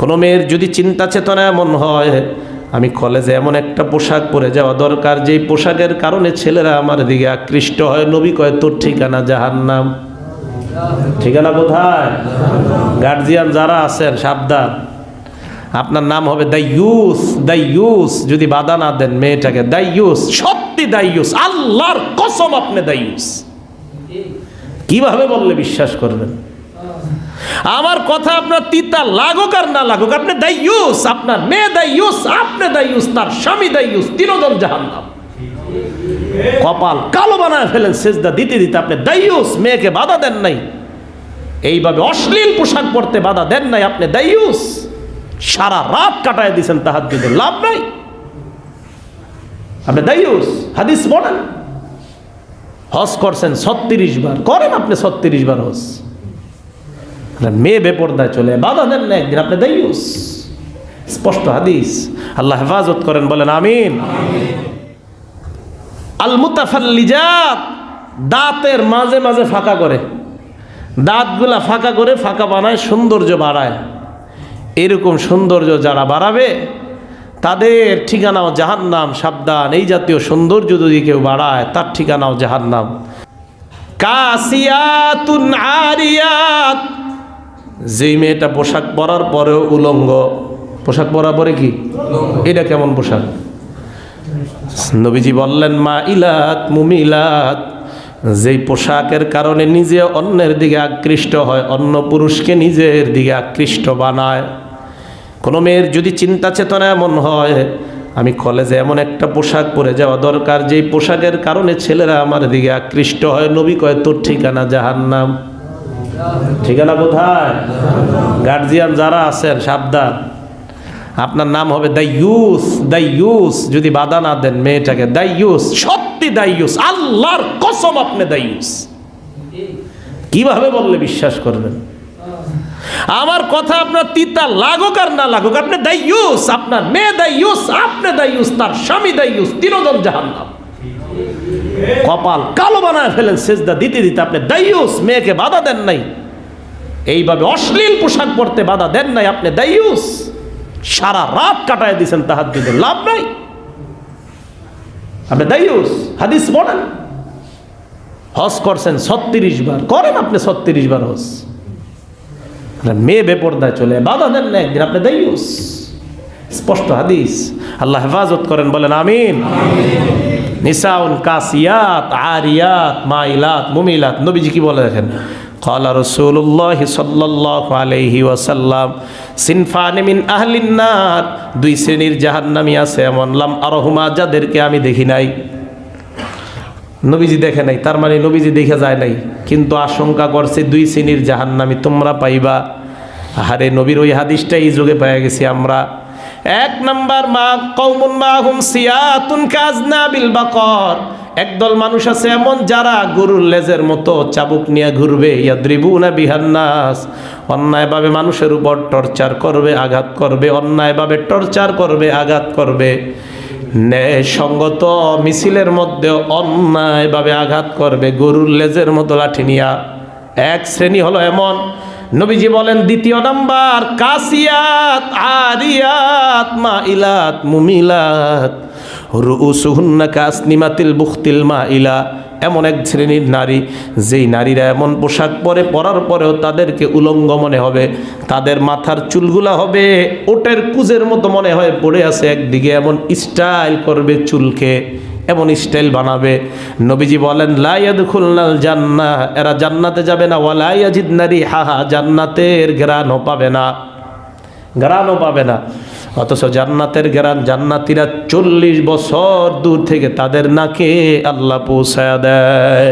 কোনো মেয়ের যদি চিন্তা চেতনা এমন হয়, আমি কলেজে এমন একটা পোশাক পরে যাওয়া দরকার, যেই পোশাকের কারণে ছেলেরা আমার দিকে আকৃষ্ট হয়। নবী কয়, তোর ঠিকানা জাহান্নাম। ঠিকানা কোথায়? গার্জিয়ান যারা আছেন, সাবধান। আপনার নাম হবে দ্য ইউস যদি বাধা না দেন মেয়েটাকে দ্য ইউস সত্যি দ্য ইউস আল্লাহর কসম আপনি দ্য ইউস কীভাবে বললে বিশ্বাস করবেন? আমার কথা আপনার তিতা লাগুক আর না লাগুক, আপনি দাইয়ুস আপনার মেয়ে দাইয়ুস আপনি দাইয়ুস তার স্বামী দাইয়ুস তিনজন জাহান্নাম। কপাল কালো বানায় ফেলেন, সেজদা দিতে দিতে আপনি দাইয়ুস মেয়েকে বাধা দেন নাই। এইভাবে অশ্লীল পোশাক পরতে বাধা দেন নাই, আপনি দাইয়ুস সারা রাত কাটায় দিয়েছেন তাহার দিতে লাভ নাই। আপনি দাইয়ুস হাদিস বলেন। হজ করছেন ছত্রিশ বার, করেন আপনি ছত্রিশ বার আপনার মেয়ে বেপর্দায় চলে, বাধা দেন না একদিন, আপনি দাইয়ুস স্পষ্ট হাদিস। আল্লাহ হেফাজত করেন, বলেন, আমিন। আল মুতাফাল্লিজাত দাঁতের মাঝে মাঝে ফাঁকা করে। দাঁতগুলা ফাঁকা করে ফাঁকা বানায়, সৌন্দর্য বাড়ায়। এরকম সৌন্দর্য যারা বাড়াবে, তাদের ঠিকানাও জাহান্নাম, সাবধান। এই জাতীয় সৌন্দর্য যদি কেউ বাড়ায়, তার ঠিকানাও জাহান্নাম। কাসিয়াতুন আরিয়াত যেই মেয়েটা পোশাক পরার পরেও উলঙ্গ পোশাক পরার পরে কি? এটা কেমন পোশাক? নবীজি বললেন মা ইলাত মুমিলাত। যেই পোশাকের কারণে নিজে অন্যের দিকে আকৃষ্ট হয় অন্য পুরুষকে নিজের দিকে আকৃষ্ট বানায়। কোনো মেয়ের যদি চিন্তা চেতনা এমন হয় আমি কলেজে এমন একটা পোশাক পরে যাওয়া দরকার যেই পোশাকের কারণে ছেলেরা আমার দিকে আকৃষ্ট হয়। নবী কয় তোর ঠিকানা জাহান্নাম। ঠিকানা কোথায় গার্জিয়ান যারা আছেন, সাবধান। আপনার নাম হবে দ্য ইউস যদি বাধা না দেন মেয়েটাকে। দ্য ইউস সত্যি দ্য ইউস আল্লাহর কসম আপনি দ্য ইউস কীভাবে বললে বিশ্বাস করবেন? আমার কথা আপনার তিতা লাগুক আর না লাগুক, আপনি দাইয়ুস, আপনার মেয়ে দাইয়ুস, আপনি দাইয়ুস, তার স্বামী দাইয়ুস, তিনজন জাহান্নাম। কপাল কালো বানায় ফেলেন, সেজদা দিতে দিতে আপনি দাইয়ুস, মেয়েকে বাধা দেন নাই। এইভাবে অশ্লীল পোশাক পরতে বাধা দেন নাই আপনি দাইয়ুস। সারা রাত কাটায় দিয়েছেন তাহার দিতে লাভ নাই। আপনি দাইয়ুস, হাদিস বলেন হজ করছেন ছত্রিশ বার, করেন আপনি ছত্রিশ বার হজ। মেয়ে বেপর্দায় চলে, বাধা দেন না একদিন, আপনি দাইয়ুস। স্পষ্ট হাদিস। আল্লাহ হেফাজত করেন, বলেন আমিন। নিসাউন কাসিয়াত, আরিয়াত, মাইলাত, মুমিলাত। নবীজি কি বলে দেখেন? কলা রসুল্লাহ সাল্লাহ আলহি ওয়াসাল্লাম সিনফানেমিন আহলিন্নার দুই শ্রেণির জাহান্নামি আছে এমন। লাম আরহুমা, যাদেরকে আমি দেখি নাই। নবীজি দেখে নাই, তার মানে নবীজি দেখে যায় নাই। কিন্তু আশঙ্কা করছে দুই শ্রেণির জাহান্নামি, তোমরা পাইবা? আহারে, নবীর ওই হাদিসটা এই যুগে পাইয়া গেছি আমরা। এক নাম্বার মা কৌমুন মা মাহুম সিয়াতুন কাজনা বিল বাকর। একদল মানুষ আছে এমন যারা গরুর লেজের মতো চাবুক নিয়ে ঘুরবে, ইয়াদ্রিবুনা বিহান্নাস অন্যায়ভাবে মানুষের উপর টর্চার করবে, আঘাত করবে, অন্যায়ভাবে টর্চার করবে, আঘাত করবে। ন্যায়সঙ্গত মিছিলের মধ্যে অন্যায়ভাবে আঘাত করবে, গরুর লেজের মতো লাঠি নিয়া। এক শ্রেণি হলো এমন নবীজি বলেন, দ্বিতীয় নাম্বার, কাসিয়াত আরিয়াত মাইলাত, মুমিলাত। রুসুহুন্না কাসনিমাতিল বুখতিল মাইলা। এমন এক শ্রেণির নারী, যেই নারীরা এমন পোশাক পরে, পরার পরেও তাদেরকে উলঙ্গ মনে হবে। তাদের মাথার চুলগুলা হবে, ওটের কুজের মতো মনে হয়, পড়ে আছে একদিকে, এমন স্টাইল করবে চুলকে। এমন স্টাইল বানাবে। নবীজি বলেন লাইয়াদ খুলনাল জান্না এরা জান্নাতে যাবে না। ওয়ালাইয়াজিদ নারী হাহা জান্নাতের গ্রানও পাবে না। গ্রানও পাবে না। অথচ জান্নাতের গ্রান জান্নাতিরা চল্লিশ বছর দূর থেকে তাদের নাকে আল্লাহ পৌঁছায় দেয়।